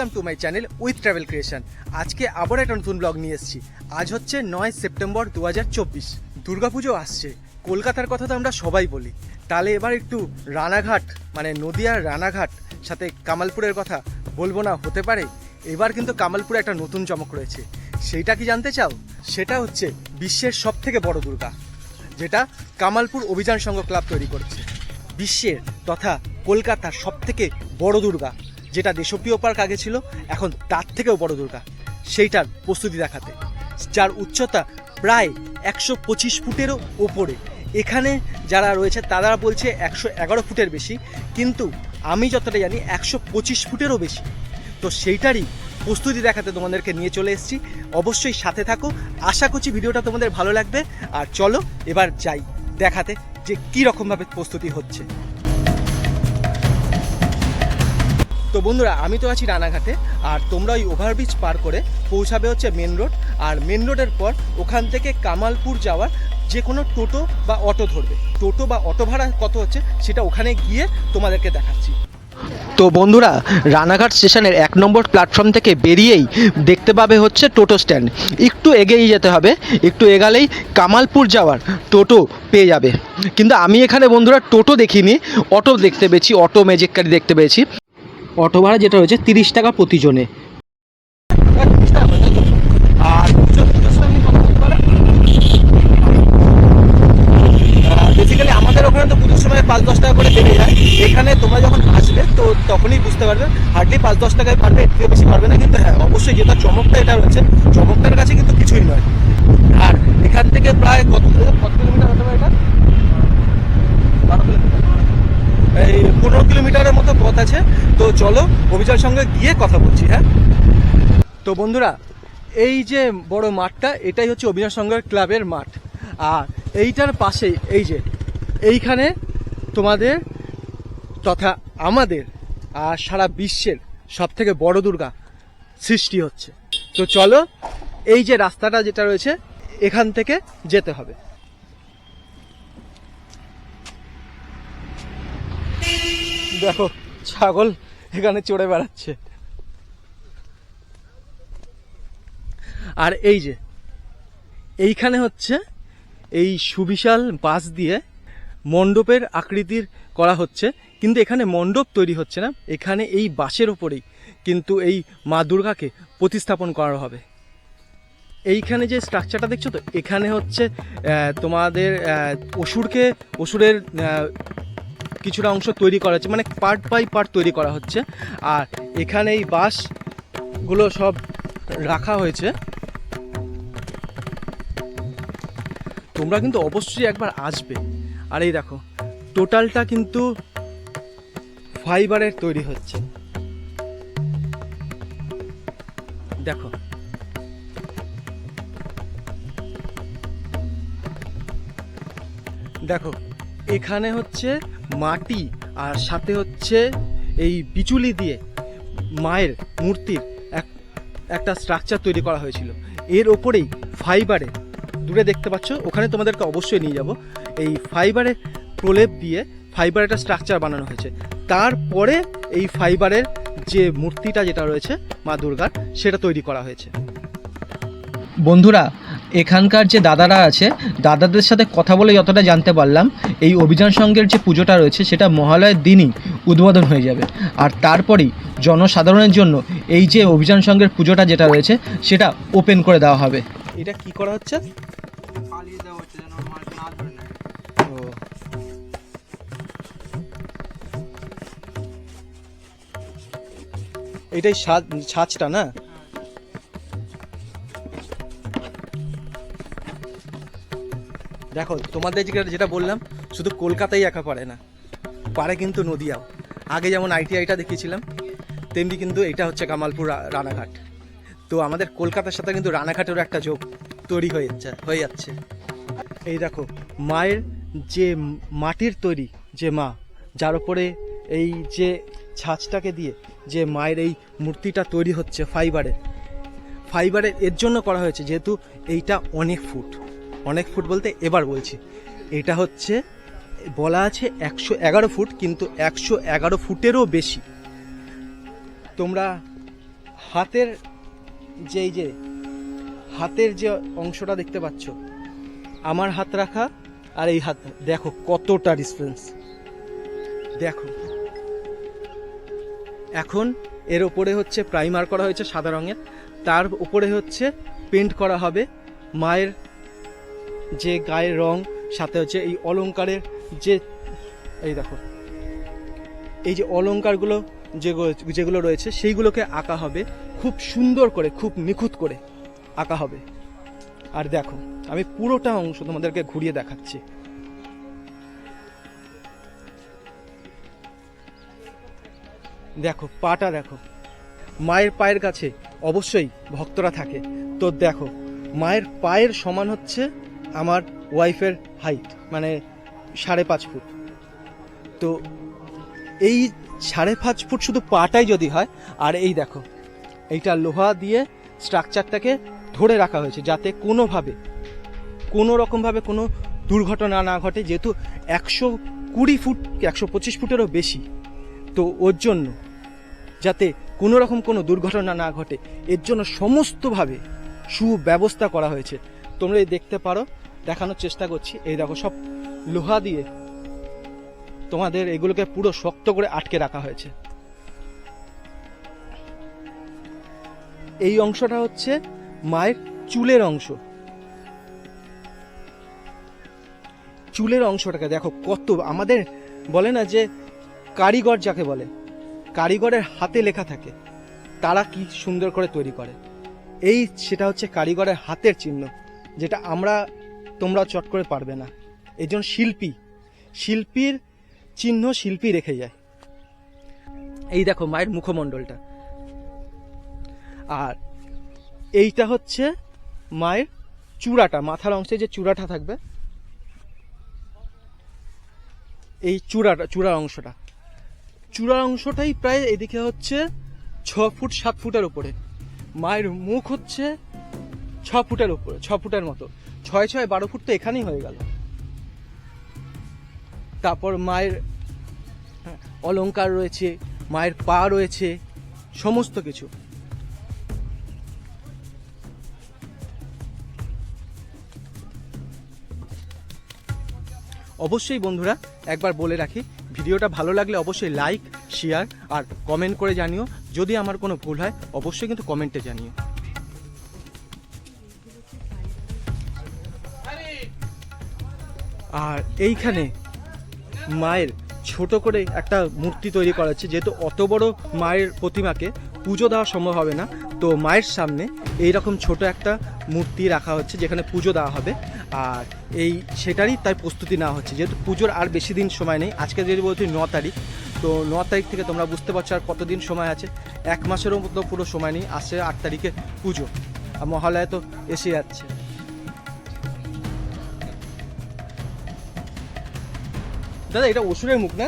Welcome to my channel with travel creation আজকে আবার একটা নতুন ব্লগ নিয়ে এসেছি। আজ হচ্ছে নয় সেপ্টেম্বর দু হাজার চব্বিশ। দুর্গাপুজো আসছে। কলকাতার কথা তো আমরা সবাই বলি। তাহলে এবার একটু রানাঘাট মানে নদিয়ার রানাঘাট, সাথে কামালপুরের কথা বলব না, হতে পারে। এবার কিন্তু কামালপুরে একটা নতুন চমক রয়েছে। সেইটা কি জানতে চাও? সেটা হচ্ছে বিশ্বের সব থেকে বড় দুর্গা, যেটা কামালপুর অভিযান সংঘ ক্লাব তৈরি করেছে। বিশ্বের তথা কলকাতার সব থেকে বড় দুর্গা। যেটা দেশপ্রিয় পার্ক আগে ছিল, এখন তার থেকেও বড় দুর্গা। সেইটার প্রস্তুতি দেখাতে। যার উচ্চতা প্রায় একশো পঁচিশ ফুটেরও ওপরে। এখানে যারা রয়েছে, তারা বলছে একশো এগারো ফুটের বেশি, কিন্তু আমি যতটা জানি, একশো পঁচিশ ফুটেরও বেশি। তো সেইটারই প্রস্তুতি দেখাতে তোমাদেরকে নিয়ে চলে এসেছি। অবশ্যই সাথে থাকো। আশা করছি ভিডিওটা তোমাদের ভালো লাগবে। আর চলো, এবার যাই দেখাতে যে কী রকমভাবে প্রস্তুতি হচ্ছে। তো বন্ধুরা, আমি তো আছি রানাঘাটে, আর তোমরা ওই ওভারব্রিজ পার করে পৌঁছাবে হচ্ছে মেন রোড আর মেন রোডের পর ওখান থেকে কামালপুর যাওয়ার যে কোনো টোটো বা অটো ধরবে। টোটো বা অটো ভাড়া কত হচ্ছে সেটা ওখানে গিয়ে তোমাদেরকে দেখাচ্ছি। তো বন্ধুরা, রানাঘাট স্টেশনের এক নম্বর প্ল্যাটফর্ম থেকে বেরিয়েই দেখতে পাবে হচ্ছে টোটো স্ট্যান্ড একটু এগিয়ে যেতে হবে, একটু এগালেই কামালপুর যাওয়ার টোটো পেয়ে যাবে। কিন্তু আমি এখানে বন্ধুরা টোটো দেখিনি, অটো দেখতে পেয়েছি, অটো ম্যাজিক গাড়ি দেখতে পেয়েছি। অটো ভাড়া যেটা রয়েছে তিরিশ টাকা প্রতিজনে। আর বেসিক্যালি আমাদের ওখানে তো পুজোর সময় পাঁচ দশ টাকা করে বেড়ে যায় এখানে তোমরা যখন আসবে, তো তখনই বুঝতে পারবে। হার্ডলি পাঁচ দশ টাকায় পারবে বেশি পারবে না, কিন্তু হ্যাঁ অবশ্যই যেটা চমকটা এটা রয়েছে কাছে কিন্তু কিছুই নয়। আর এখান থেকে প্রায় কত কত কিলোমিটার হতে এটা? বারো কিলোমিটার। এই পনেরো কিলোমিটারের মতো পথ আছে। তো চলো অভিযান সঙ্গে গিয়ে কথা বলছি হ্যাঁ? তো বন্ধুরা, এই যে বড় মাঠটা, এটাই হচ্ছে অভিনয় সংঘের ক্লাবের মাঠ। আর এইটার পাশেই, এই যে, এইখানে তোমাদের তথা আমাদের আর সারা বিশ্বের সব থেকে বড় দুর্গা সৃষ্টি হচ্ছে। তো চলো, এই যে রাস্তাটা যেটা রয়েছে, এখান থেকে যেতে হবে। দেখো, ছাগল এখানে চড়ে বেড়াচ্ছে। আর এই যে, এইখানে হচ্ছে এই সুবিশাল বাঁশ দিয়ে মণ্ডপের আকৃতির করা হচ্ছে। কিন্তু এখানে মণ্ডপ তৈরি হচ্ছে না, এখানে এই বাঁশের ওপরেই কিন্তু এই মা দুর্গাকে প্রতিস্থাপন করা হবে। এইখানে যে স্ট্রাকচারটা দেখছ তো, এখানে হচ্ছে তোমাদের অসুরকে, অসুরের কিছুটা অংশ তৈরি করা হচ্ছে মানে পার্ট বাই পার্ট তৈরি করা হচ্ছে। আর এখানে এই বাঁশগুলো সব রাখা হয়েছে। তোমরা কিন্তু অবশ্যই একবার আসবে। আর এই দেখো টোটালটা কিন্তু ফাইবারের তৈরি হচ্ছে। দেখো। দেখো, এখানে হচ্ছে মাটি আর সাথে হচ্ছে এই বিচুলি দিয়ে মায়ের মূর্তির এক, একটা স্ট্রাকচার তৈরি করা হয়েছিল। এর ওপরেই ফাইবারে দূরে দেখতে পাচ্ছ, ওখানে তোমাদেরকে অবশ্যই নিয়ে যাব। এই ফাইবারের প্রলেপ দিয়ে ফাইবার একটা স্ট্রাকচার বানানো হয়েছে। তারপরে এই ফাইবারের যে মূর্তিটা যেটা রয়েছে মা দুর্গার, সেটা তৈরি করা হয়েছে। বন্ধুরা এখানকার যে দাদারা আছে দাদাদের সাথে কথা বলে যতটা জানতে পারলাম এই অভিযান সঙ্গের যে পুজোটা রয়েছে সেটা মহালয়ের দিনই উদ্বোধন হয়ে যাবে। আর তারপরেই জনসাধারণের জন্য এই যে অভিযান সঙ্গের পুজোটা যেটা রয়েছে সেটা ওপেন করে দেওয়া হবে। এটা কি করা হচ্ছে? এটাই ছাদ- ছাঁচটা না? দেখো, তোমাদের যেটা বললাম, শুধু কলকাতাই একা পারে না। পারে কিন্তু নদিয়াও। আগে যেমন আইটিআইটা দেখিয়েছিলাম, তেমনি কিন্তু এটা হচ্ছে কামালপুর রানাঘাট। তো আমাদের কলকাতার সাথে কিন্তু রানাঘাটেরও একটা যোগ তৈরি হয়ে যাচ্ছে হয়ে যাচ্ছে। এই দেখো, মায়ের যে মাটির তৈরি যে মা, যার উপরে এই যে ছাঁচটাকে দিয়ে যে মায়ের এই মূর্তিটা তৈরি হচ্ছে ফাইবারের ফাইবারের এর জন্য করা হয়েছে, যেহেতু এইটা অনেক ফুট। অনেক ফুট বলতে এবার বলছি। এটা হচ্ছে, বলা আছে একশো এগারো ফুট, কিন্তু একশো এগারো ফুটেরও বেশি। তোমরা হাতের যেই যে, হাতের যে অংশটা দেখতে পাচ্ছ, আমার হাত রাখা আর এই হাত, দেখো কতটা ডিফারেন্স দেখো। এখন এর ওপরে হচ্ছে প্রাইমার করা হয়েছে সাদা রঙের, তার উপরে হচ্ছে পেন্ট করা হবে মায়ের যে গায়ের রং, সাথে হচ্ছে এই অলংকারের যে, এই দেখো, এই যে অলঙ্কারগুলো যেগুলো রয়েছে, সেইগুলোকে আঁকা হবে, খুব সুন্দর করে, খুব নিখুঁত করে আঁকা হবে। আর দেখো, আমি পুরোটা অংশ তোমাদেরকে ঘুরিয়ে দেখাচ্ছি। দেখো, পাটা দেখো, মায়ের পায়ের কাছে অবশ্যই ভক্তরা থাকে। তো দেখো, মায়ের পায়ের সমান হচ্ছে আমার ওয়াইফের হাইট মানে সাড়ে পাঁচ ফুট। তো এই সাড়ে পাঁচ ফুট শুধু পাটাই যদি হয়, আর এই দেখো, এইটা লোহা দিয়ে স্ট্রাকচারটাকে ধরে রাখা হয়েছে যাতে কোনোভাবে কোনো রকমভাবে কোনো দুর্ঘটনা না ঘটে, যেহেতু একশো কুড়ি ফুট, একশো পঁচিশ ফুটেরও বেশি। তো ওর জন্য, যাতে কোনো রকম কোনো দুর্ঘটনা না ঘটে, এর জন্য সমস্তভাবে সুব্যবস্থা করা হয়েছে। তোমরা দেখতে পারো দেখানোর চেষ্টা করছি। এই দেখো, সব লোহা দিয়ে তোমাদের এগুলোকে পুরো শক্ত করে আটকে রাখা হয়েছে। এই অংশটা হচ্ছে মায়ের চুলের অংশ। চুলের অংশটাকে দেখো, কত আমাদের বলে না যে কারিগর যাকে বলে, কারিগরের হাতে লেখা থাকে, তারা কি সুন্দর করে তৈরি করে। এই সেটা হচ্ছে কারিগরের হাতের চিহ্ন, যেটা আমরা তোমরা চট করে পারবে না। এই জন্য শিল্পী, শিল্পীর চিহ্ন শিল্পী রেখে যায়। এই দেখো মায়ের মুখমণ্ডলটা। আর এইটা হচ্ছে মায়ের চূড়াটা, মাথার অংশে যে চূড়াটা থাকবে, এই চূড়াটা, চূড়ার অংশটা। চূড়ার অংশটাই প্রায় এদিকে হচ্ছে ছ ফুট, সাত ফুটের উপরে। মায়ের মুখ হচ্ছে ছ ফুটের উপরে, ছ ফুটের মতো। ছয় ছয় বারো ফুট তো এখানেই হয়ে গেল। তারপর মায়ের হ্যাঁ, অলংকার রয়েছে মায়ের পা রয়েছে সমস্ত কিছু। অবশ্যই বন্ধুরা একবার বলে রাখি ভিডিওটা ভালো লাগলে অবশ্যই লাইক শেয়ার আর কমেন্ট করে জানিও। যদি আমার কোনো ভুল হয় অবশ্যই কিন্তু কমেন্টে জানিও। আর এইখানে মায়ের ছোট করে একটা মূর্তি তৈরি করা হচ্ছে, যেহেতু অত বড় মায়ের প্রতিমাকে পুজো দেওয়া সম্ভব হবে না, তো মায়ের সামনে এই রকম ছোট একটা মূর্তি রাখা হচ্ছে, যেখানে পুজো দেওয়া হবে। আর এই সেটারই তাই প্রস্তুতি নেওয়া হচ্ছে, যেহেতু পুজোর আর বেশি দিন সময় নেই। আজকে যদি বলছি ন তারিখ, তো ন তারিখ থেকে তোমরা বুঝতে পারছ আর কতদিন সময় আছে। এক মাসেরও মতো পুরো সময় নেই, আসছে আট তারিখে পুজো। আর মহালয়া তো এসে যাচ্ছে। দাদা, এটা অসুরের মুখ না?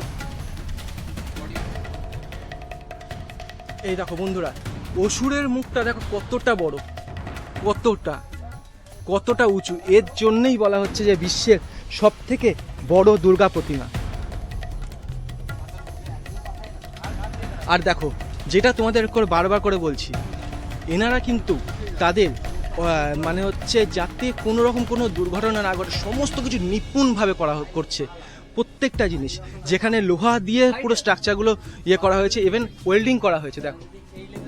এই দেখো বন্ধুরা, অসুরের মুখটা দেখো কতটা বড়, কতটা কতটা উঁচু। এর জন্যই বলা হচ্ছে যে বিশ্বের সব থেকে বড় দুর্গা প্রতিমা। আর দেখো, যেটা তোমাদের বারবার করে বলছি, এনারা কিন্তু তাদের মানে হচ্ছে যাতে কোনো রকম কোনো দুর্ঘটনা না ঘটে, সমস্ত কিছু নিপুণভাবে করা করছে। প্রত্যেকটা জিনিস। যেখানে লোহা দিয়ে পুরো স্ট্রাকচারগুলো ইয়ে করা হয়েছে ইভেন ওয়েল্ডিং করা হয়েছে, দেখো।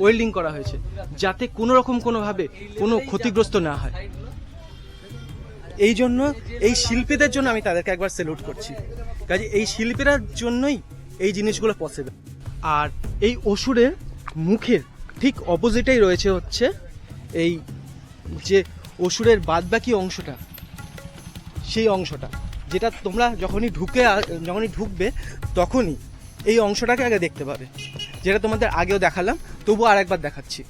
ওয়েল্ডিং করা হয়েছে, যাতে কোনো রকম কোনোভাবে কোনো ক্ষতিগ্রস্ত না হয়। এই জন্য এই শিল্পীদের জন্য আমি তাদেরকে একবার সেলুট করছি। কাজে এই শিল্পীরার জন্যই এই জিনিসগুলো পসিবল আর এই অসুরের মুখের ঠিক অপোজিটেই রয়েছে হচ্ছে এই যে অসুরের বাদবাকি অংশটা, সেই অংশটা। যেটা তোমরা যখনই ঢুকে যখনই ঢুকবে, তখনই এই অংশটাকে আগে দেখতে পাবে। যেটা তোমাদের আগেও দেখালাম, তবুও আর একবার দেখাচ্ছি।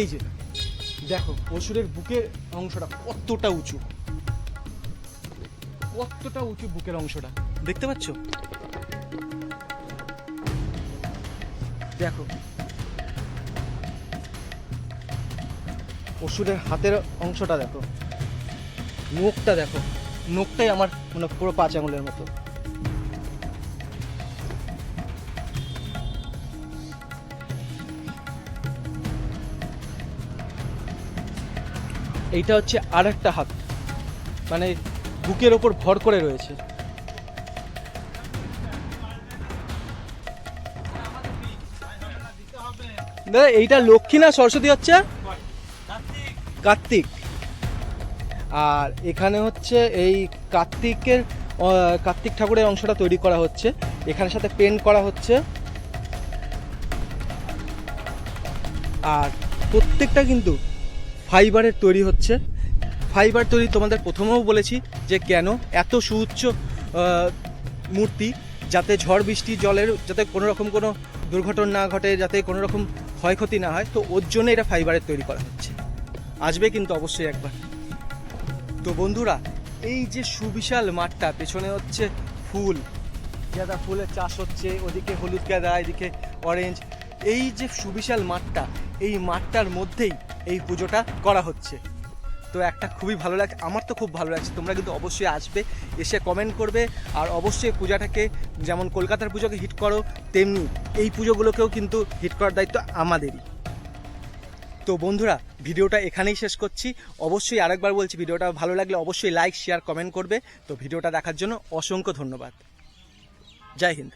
এই যে, দেখো, অসুরের বুকের অংশটা কতটা উঁচু। কতটা উঁচু বুকের অংশটা, দেখতে পাচ্ছ? দেখো, অসুরের হাতের অংশটা দেখো। মুখটা দেখো। মুখটাই আমার মানে পুরো পাঁচ আঙুলের মতো। এইটা হচ্ছে আর একটা হাত। মানে বুকের ওপর ভর করে রয়েছে। এইটা লক্ষ্মী না সরস্বতী হচ্ছে? কার্তিক। আর এখানে হচ্ছে এই কার্তিকের কার্তিক ঠাকুরের অংশটা তৈরি করা হচ্ছে। এখানের সাথে পেন্ট করা হচ্ছে। আর প্রত্যেকটা কিন্তু ফাইবারের তৈরি হচ্ছে। ফাইবার তৈরি তোমাদের প্রথমেও বলেছি যে কেন এত সুউচ্চ মূর্তি যাতে ঝড় বৃষ্টি, জলের যাতে কোনো রকম কোনো দুর্ঘটনা না ঘটে, যাতে কোনো রকম ক্ষয়ক্ষতি না হয়, তো ওর জন্য এটা ফাইবারের তৈরি করা হচ্ছে। আসবে কিন্তু অবশ্যই একবার। তো বন্ধুরা, এই যে সুবিশাল মাঠটা, পেছনে হচ্ছে ফুল। গাঁদা ফুলের চাষ হচ্ছে, ওদিকে হলুদ গাঁদা, এদিকে অরেঞ্জ এই যে সুবিশাল মাঠটা, এই মাঠটার মধ্যেই এই পুজোটা করা হচ্ছে। তো একটা খুবই ভালো লাগছে, আমার তো খুব ভালো লাগছে, তোমরা কিন্তু অবশ্যই আসবে, এসে কমেন্ট করবে, আর অবশ্যই পূজাটাকে যেমন কলকাতার পুজোকে হিট করো, তেমনি এই পুজোগুলোকেও কিন্তু হিট করার দায়িত্ব আমাদেরই। তো বন্ধুরা, ভিডিওটা এখানেই শেষ করছি। অবশ্যই আরেকবার বলছি, ভিডিওটা ভালো লাগলে অবশ্যই লাইক, শেয়ার, কমেন্ট করবে। তো ভিডিওটা দেখার জন্য অসংখ্য ধন্যবাদ। জয় হিন্দ।